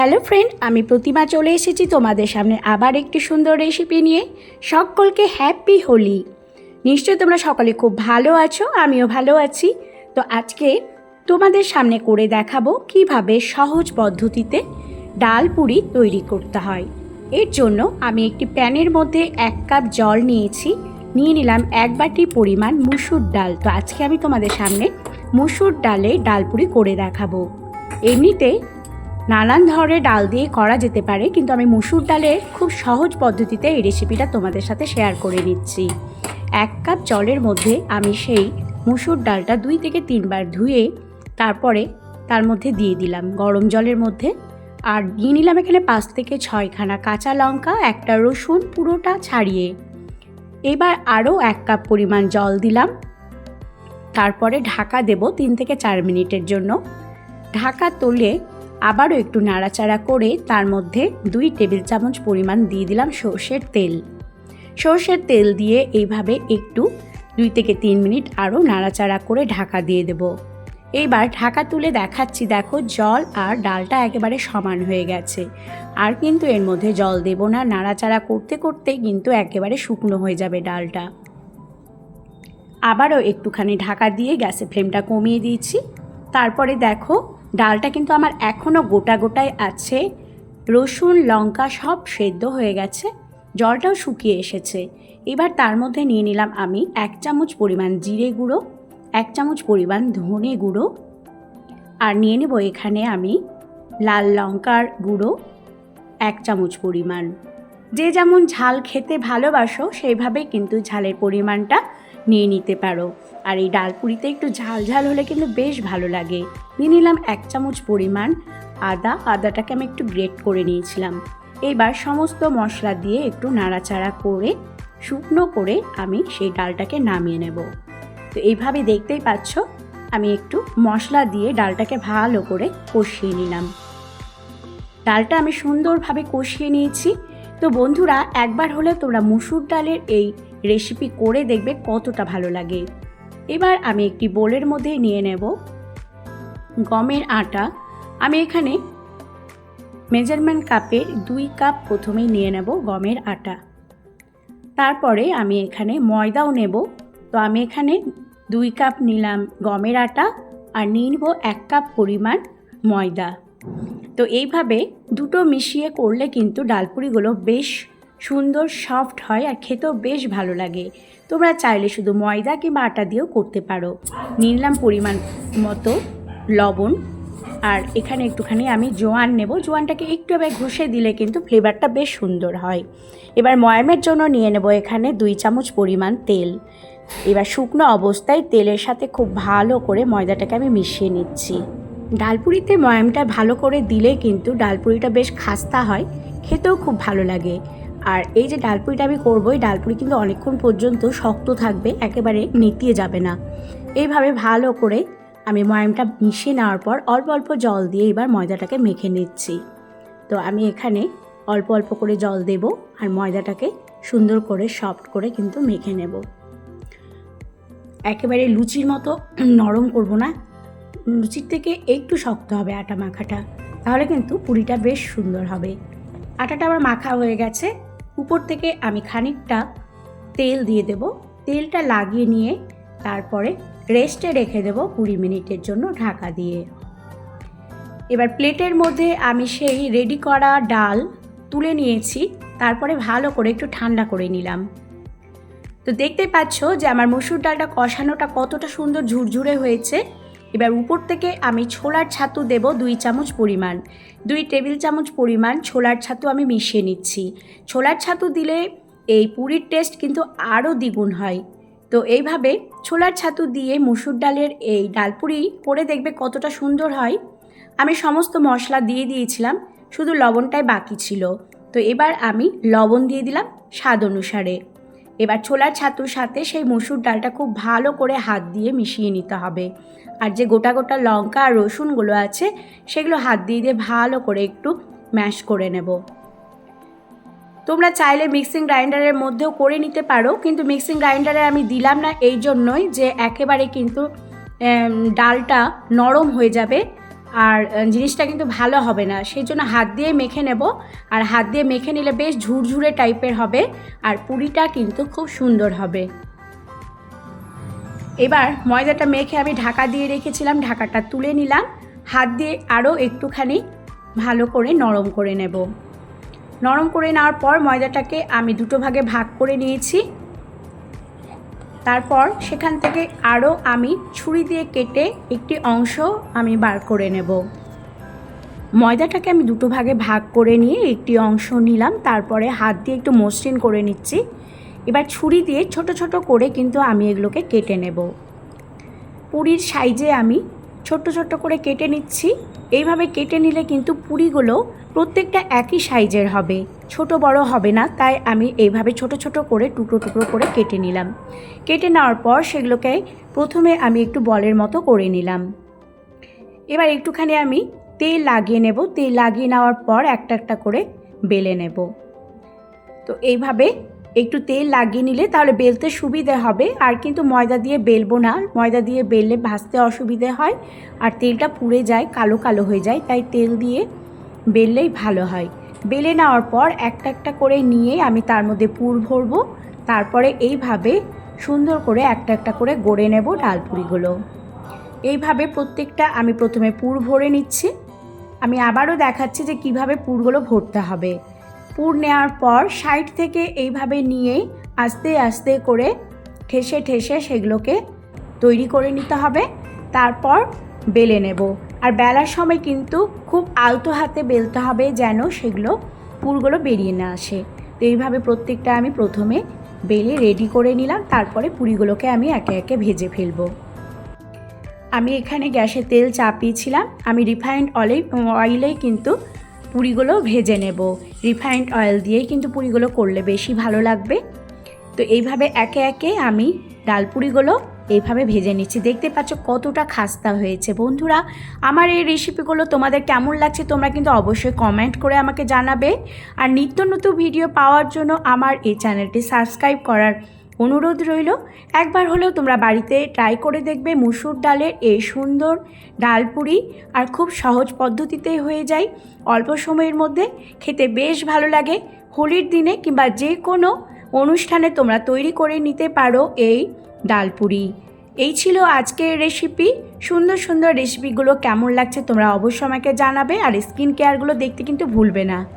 Hello friend, আমি প্রতিমা চলে এসেছি তোমাদের সামনে আবার একটি সুন্দর রেসিপি নিয়ে। সকলকে হ্যাপি হোলি। নিশ্চয়ই তোমরা সকলে খুব ভালো আছো, আমিও ভালো আছি। তো আজকে তোমাদের সামনে করে দেখাবো কীভাবে সহজ পদ্ধতিতে ডাল পুরি তৈরি করতে হয়। এর জন্য আমি একটি প্যানের মধ্যে এক কাপ জল নিয়েছি, নিয়ে নিলাম এক বাটি পরিমাণ মুসুর ডাল। তো আজকে আমি তোমাদের সামনে মুসুর ডালে ডাল পুরি করে দেখাবো। এমনিতে নানান ধরনের ডাল দিয়ে করা যেতে পারে, কিন্তু আমি মুসুর ডালের খুব সহজ পদ্ধতিতে এই রেসিপিটা তোমাদের সাথে শেয়ার করে নিচ্ছি। এক কাপ জলের মধ্যে আমি সেই মুসুর ডালটা দুই থেকে তিনবার ধুয়ে তারপরে তার মধ্যে দিয়ে দিলাম। গরম জলের মধ্যে আর দিয়ে নিলাম এখানে পাঁচ থেকে ছয়খানা কাঁচা লঙ্কা, একটা রসুন, পুরোটা ছাড়িয়ে। এবার আরও এক কাপ পরিমাণ জল দিলাম। তারপরে ঢাকা দেব তিন থেকে চার মিনিটের জন্য। ঢাকা তুলে আবারও একটু নাড়াচাড়া করে তার মধ্যে দুই টেবিল চামচ পরিমাণ দিয়ে দিলাম সর্ষের তেল। সর্ষের তেল দিয়ে এইভাবে একটু দুই থেকে তিন মিনিট আরও নাড়াচাড়া করে ঢাকা দিয়ে দেব। এইবার ঢাকা তুলে দেখাচ্ছি, দেখো জল আর ডালটা একেবারে সমান হয়ে গেছে। আর কিন্তু এর মধ্যে জল দেব না, নাড়াচাড়া করতে করতে কিন্তু একেবারে শুকনো হয়ে যাবে ডালটা। আবারও একটুখানি ঢাকা দিয়ে গ্যাসের ফ্লেমটা কমিয়ে দিয়েছি। তারপরে দেখো ডালটা কিন্তু আমার এখনও গোটা গোটায় আছে। রসুন, লঙ্কা সব সেদ্ধ হয়ে গেছে। জলটাও শুকিয়ে এসেছে। এবার তার মধ্যে নিয়ে নিলাম আমি এক চামচ পরিমাণ জিরে গুঁড়ো, এক চামচ পরিমাণ ধনে গুঁড়ো। আর নিয়ে নেব এখানে আমি লাল লঙ্কার গুঁড়ো, এক চামচ পরিমাণ। যে যেমন ঝাল খেতে ভালোবাসো, সেইভাবেই কিন্তু ঝালের পরিমাণটা নিয়ে নিতে পারো। আর এই ডাল ডালপুরিতে একটু ঝাল ঝাল হলে কিন্তু বেশ ভালো লাগে। নিয়ে নিলাম এক চামচ পরিমাণ আদা। আদাটাকে আমি একটু গ্রেট করে নিয়েছিলাম। এইবার সমস্ত মশলা দিয়ে একটু নাড়াচাড়া করে, শুকনো করে আমি সেই ডালটাকে নামিয়ে নেব। তো এইভাবে দেখতেই পাচ্ছ, আমি একটু মশলা দিয়ে ডালটাকে ভালো করে কষিয়ে নিলাম। ডালটা আমি সুন্দরভাবে কষিয়ে নিয়েছি। তো বন্ধুরা, একবার হলে তোমরা মুসুর ডালের এই রেসিপি করে দেখবে কতটা ভালো লাগে। এবার আমি একটি বোলের মধ্যে নিয়ে নেব। গমের আটা আমি এখানে মেজারমেন্ট কাপের দুই কাপ প্রথমেই নিয়ে নেব গমের আটা। তারপরে আমি এখানে ময়দাও নেব। তো আমি এখানে দুই কাপ নিলাম গমের আটা আর নিয়ে নেব এক কাপ পরিমাণ ময়দা। তো এইভাবে দুটো মিশিয়ে করলে কিন্তু ডালপুরিগুলো বেশ সুন্দর সফট হয় আর খেতেও বেশ ভালো লাগে। তোমরা চাইলে শুধু ময়দা কিংবা আটা দিয়েও করতে পারো। নিলাম পরিমাণ মতো লবণ। আর এখানে একটুখানি আমি জোয়ান নেব। জোয়ানটাকে একটু এবার ঘষে দিলে কিন্তু ফ্লেভারটা বেশ সুন্দর হয়। এবার ময়ামের জন্য নিয়ে নেব এখানে দুই চামচ পরিমাণ তেল। এবার শুকনো অবস্থায় তেলের সাথে খুব ভালো করে ময়দাটাকে আমি মিশিয়ে নিচ্ছি। ডালপুরিতে ময়ামটা ভালো করে দিলে কিন্তু ডালপুরিটা বেশ খাস্তা হয়। খেতেও খুব ভালো লাগে। আর এই যে ডালপুরিটা আমি করব, এই ডালপুরি কিন্তু অনেকক্ষণ পর্যন্ত শক্ত থাকবে, একেবারে নেতিয়ে যাবে না। এইভাবে ভালো করে আমি ময়ামটা মিশিয়ে নেওয়ার পর অল্প অল্প জল দিয়ে এবার ময়দাটাকে মেখে নিচ্ছি। তো আমি এখানে অল্প অল্প করে জল দেব আর ময়দাটাকে সুন্দর করে সফট করে কিন্তু মেখে নেব। একেবারে লুচির মতো নরম করব না, লুচির থেকে একটু শক্ত হবে আটা মাখাটা, তাহলে কিন্তু পুরিটা বেশ সুন্দর হবে। আটাটা আমার মাখা হয়ে গেছে উপর থেকে আমি খানিকটা তেল দিয়ে দেব। তেলটা লাগিয়ে নিয়ে তারপরে রেস্টে রেখে দেব কুড়ি মিনিটের জন্য ঢাকা দিয়ে। এবার প্লেটের মধ্যে আমি সেই রেডি করা ডাল তুলে নিয়েছি, তারপরে ভালো করে একটু ঠান্ডা করে নিলাম। তো দেখতে পাচ্ছ যে আমার মসুর ডালটা কষানোটা কতটা সুন্দর ঝুরঝুরে হয়েছে। এবার উপর থেকে আমি ছোলার ছাতু দেব দুই চামচ পরিমাণ। দুই টেবিল চামচ পরিমাণ ছোলার ছাতু আমি মিশিয়ে নিচ্ছি। ছোলার ছাতু দিলে এই পুরীর টেস্ট কিন্তু আরও দ্বিগুণ হয়। তো এইভাবে ছোলার ছাতু দিয়ে মুসুর ডালের এই ডালপুরি করে দেখবে কতটা সুন্দর হয়। আমি সমস্ত মশলা দিয়ে দিয়েছিলাম, শুধু লবণটাই বাকি ছিল। তো এবার আমি লবণ দিয়ে দিলাম স্বাদ অনুসারে। এবার ছোলার ছাতুর সাথে সেই মসুর ডালটা খুব ভালো করে হাত দিয়ে মিশিয়ে নিতে হবে। আর যে গোটা গোটা লঙ্কা আর রসুনগুলো আছে, সেগুলো হাত দিয়ে দিয়ে ভালো করে একটু ম্যাশ করে নেব। তোমরা চাইলে মিক্সিং গ্রাইন্ডারের মধ্যেও করে নিতে পারো, কিন্তু মিক্সিং গ্রাইন্ডারে আমি দিলাম না, এই জন্যই যে একেবারে কিন্তু ডালটা নরম হয়ে যাবে আর জিনিসটা কিন্তু ভালো হবে না। সেই জন্য হাত দিয়ে মেখে নেব। আর হাত দিয়ে মেখে নিলে বেশ ঝুরঝুরে টাইপের হবে আর পুরিটা কিন্তু খুব সুন্দর হবে। এবার ময়দাটা মেখে আমি ঢাকা দিয়ে রেখেছিলাম, ঢাকাটা তুলে নিলাম। হাত দিয়ে আরও একটুখানি ভালো করে নরম করে নেব। নরম করে নেওয়ার পর ময়দাটাকে আমি দুটো ভাগে ভাগ করে নিয়েছি। তারপর সেখান থেকে আরও আমি ছুরি দিয়ে কেটে একটি অংশ আমি বার করে নেব। ময়দাটাকে আমি দুটো ভাগে ভাগ করে নিয়ে একটি অংশ নিলাম, তারপরে হাত দিয়ে একটু মসৃণ করে নিচ্ছি। এবার ছুরি দিয়ে ছোট ছোট করে কিন্তু আমি এগুলোকে কেটে নেব। পুরীর সাইজে আমি ছোট্ট ছোট্ট করে কেটে নিচ্ছি। এইভাবে কেটে নিলে কিন্তু পুরিগুলো প্রত্যেকটা একই সাইজের হবে। ছোট বড় হবে না, তাই আমি এইভাবে ছোট ছোট করে, টুকরো টুকরো করে কেটে নিলাম। কেটে নেওয়ার পর সেগুলোকে প্রথমে আমি একটু বলের মতো করে নিলাম। এবার একটুখানি আমি তেল লাগিয়ে নেব। তেল লাগিয়ে নেওয়ার পর একটা একটা করে বেলে নেব। তো এইভাবে একটু তেল লাগিয়ে নিলে তাহলে বেলতে সুবিধে হবে। আর কিন্তু ময়দা দিয়ে বেলবো না। ময়দা দিয়ে বেললে ভাজতে অসুবিধে হয়। আর তেলটা পুড়ে যায়, কালো কালো হয়ে যায়। তাই তেল দিয়ে বেললেই ভালো হয়। বেলে নেওয়ার পর একটা একটা করে নিয়ে আমি তার মধ্যে পুর ভরবো, তারপরে এইভাবে সুন্দর করে একটা একটা করে গড়ে নেব ডালপুরিগুলো। এইভাবে প্রত্যেকটা আমি প্রথমে পুর ভরে নিচ্ছি। আমি আবারও দেখাচ্ছি যে কীভাবে পুরগুলো ভরতে হবে। পুর নেওয়ার পর সাইড থেকে এইভাবে নিয়ে আস্তে আস্তে করে ঠেসে ঠেসে সেগুলোকে তৈরি করে নিতে হবে। তারপর বেলে নেব। আর বেলার সময় কিন্তু খুব আলতো হাতে বেলতে হবে যেন সেগুলো পুরগুলো বেরিয়ে না আসে। তো এইভাবে প্রত্যেকটা আমি প্রথমে বেলে রেডি করে নিলাম, তারপরে পুরিগুলোকে আমি একে একে ভেজে ফেলব। আমি এখানে গ্যাসে তেল চাপিয়েছিলাম। আমি রিফাইন্ড অয়েলে অয়েলেই কিন্তু পুরিগুলো ভেজে নেব। রিফাইন্ড অয়েল দিয়েই কিন্তু পুরিগুলো করলে বেশি ভালো লাগবে। তো এইভাবে একে একে আমি ডাল পুরিগুলো এইভাবে ভেজে নিচ্ছি। দেখতে পাচ্ছ কতটা খাস্তা হয়েছে। বন্ধুরা, আমার এই রেসিপিগুলো তোমাদের কেমন লাগছে তোমরা কিন্তু অবশ্যই কমেন্ট করে আমাকে জানাবে। আর নিত্য নতুন ভিডিও পাওয়ার জন্য আমার এই চ্যানেলটি সাবস্ক্রাইব করার অনুরোধ রইল। একবার হলেও তোমরা বাড়িতে ট্রাই করে দেখবে মুসুর ডালের এই সুন্দর ডাল পুরি আর খুব সহজ পদ্ধতিতেই হয়ে যায়। অল্প সময়ের মধ্যে খেতে বেশ ভালো লাগে। হোলির দিনে কিংবা যে কোনো অনুষ্ঠানে তোমরা তৈরি করে নিতে পারো এই ডালপুরি। এই ছিল আজকের রেসিপি সুন্দর সুন্দর রেসিপিগুলো কেমন লাগছে তোমরা অবশ্যই আমাকে জানাবে। আর স্কিন কেয়ারগুলো দেখতে কিন্তু ভুলবে না।